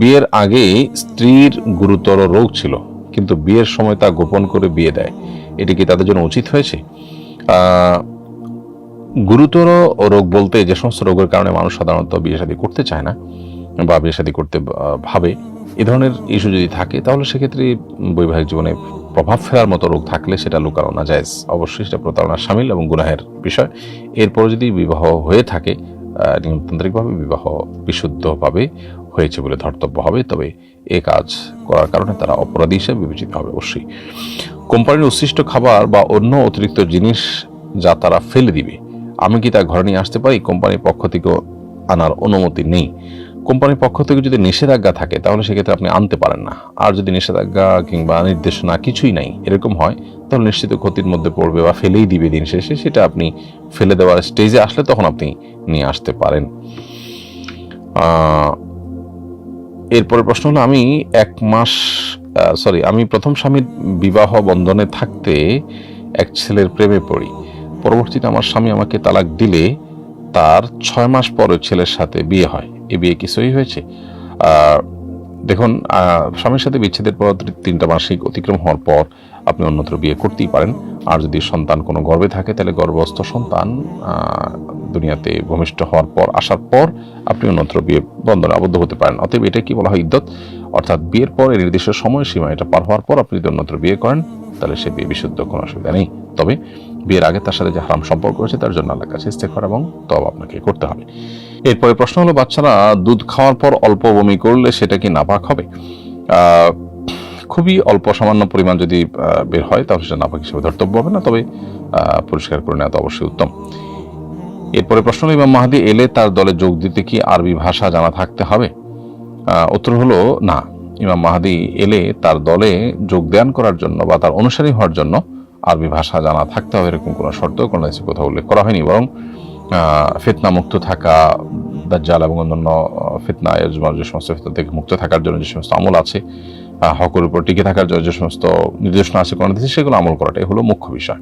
বিয়ের আগে স্ত্রীর গুরুতর রোগ ছিল, কিন্তু বিয়ের সময় তা গোপন করে বিয়ে দেয়। এটি কি তাদের জন্য উচিত হয়েছে? গুরুতর রোগ বলতে যে সমস্ত রোগের কারণে মানুষ সাধারণত বিয়ে শাদী করতে চায় না বা বিয়ে শাদী করতে ভাবে। এ ধরনের ইস্যু যদি থাকে, তাহলে সেক্ষেত্রে বৈবাহিক জীবনে প্রভাব ফেলার মতো রোগ থাকলে সেটা লুকানো না যায় অবশ্যই সেটা প্রতারণার সামিল এবং গুনাহের বিষয়। এরপর যদি বিবাহ হয়ে থাকে নিয়মতান্ত্রিকভাবে বিবাহ বিশুদ্ধভাবে হয়েছে বলে ধর্তব্য হবে, তবে এ কাজ করার কারণে তারা অপরাধী হিসেবে বিবেচিত হবে অবশ্যই। কোম্পানির উচ্ছিষ্ট খাবার বা অন্য অতিরিক্ত জিনিস যা তারা ফেলে দিবে, আমি কি তা ঘরে নিয়ে আসতে পারি? কোম্পানির পক্ষ থেকে আনার অনুমতি নেই। কোম্পানির পক্ষ থেকে যদি নিষেধাজ্ঞা থাকে, তাহলে সেক্ষেত্রে আপনি আনতে পারেন না। আর যদি নিষেধাজ্ঞা কিংবা নির্দেশনা কিছুই নাই, এরকম হয়, তাহলে নিশ্চিত ক্ষতির মধ্যে পড়বে বা ফেলেই দিবে দিন শেষে, সেটা আপনি ফেলে দেওয়ার স্টেজে আসলে তখন আপনি নিয়ে আসতে পারেন। এরপরের প্রশ্ন হলো, আমি এক মাস সরি আমি প্রথম স্বামীর বিবাহ বন্ধনে থাকতে এক ছেলের প্রেমে পড়ি। পরবর্তীতে আমার স্বামী আমাকে তালাক দিলে তার ছয় মাস পরে ছেলের সাথে বিয়ে হয়। এ বিয়ে কি সহি হয়েছে? দেখুন স্বামীর সাথে বিচ্ছেদের পর তিনটা মাসিক অতিক্রম হওয়ার পর আপনি অন্যত্র বিয়ে করতেই পারেন। আর যদি সন্তান কোনো গর্বে থাকে, তাহলে গর্ভস্থ সন্তান দুনিয়াতে ভূমিষ্ঠ হওয়ার পর, আসার পর আপনি অন্যত্র বিয়ে, বন্ধনে আবদ্ধ হতে পারেন। অতএব এটা কি বলা হয় ইদ্যত? অর্থাৎ বিয়ের পরে নির্দিষ্ট সময় সীমা এটা পার হওয়ার পর আপনি যদি অন্যত্র বিয়ে করেন, তাহলে সে বিয়ে বিশুদ্ধ, কোনো অসুবিধা নেই। তবে বিয়ের আগে তার সাথে যে হারাম সম্পর্ক রয়েছে, তার জন্য আল্লাহর কাছে ইস্তেগফার এবং তব আপনাকে করতে হবে। এরপরে প্রশ্ন হলো, বাচ্চারা দুধ খাওয়ার পর অল্প বমি করলে সেটা কি নাপাক হবে? খুবই অল্প সামান্য পরিমাণ যদি বের হয়, তাহলে সেটা নাপাক হিসেবে ধর্তব্য হবে না। তবে পরিষ্কার করে নেওয়া তো অবশ্যই উত্তম। এরপরে প্রশ্ন ইমাম মাহাদি এলে তার দলে যোগ দিতে কি আরবি ভাষা জানা থাকতে হবে? উত্তর হলো, না। ইমাম মাহাদি এলে তার দলে যোগদান করার জন্য বা তার অনুসারী হওয়ার জন্য আরবি ভাষা জানা থাকতে হবে এরকম কোনো শর্ত, কোনো কোথাও উল্লেখ করা হয়নি। বরং ফিতনা মুক্ত থাকা, দাজ্জাল এবং অন্যান্য ফিতনা এজমার যে সমস্ত ফিতনা থেকে মুক্ত থাকার জন্য যে সমস্ত আমল আছে হকের উপর টিকে থাকার জন্য যে সমস্ত নির্দেশনা আছে কোন সেগুলো আমল করাটাই হলো মুখ্য বিষয়।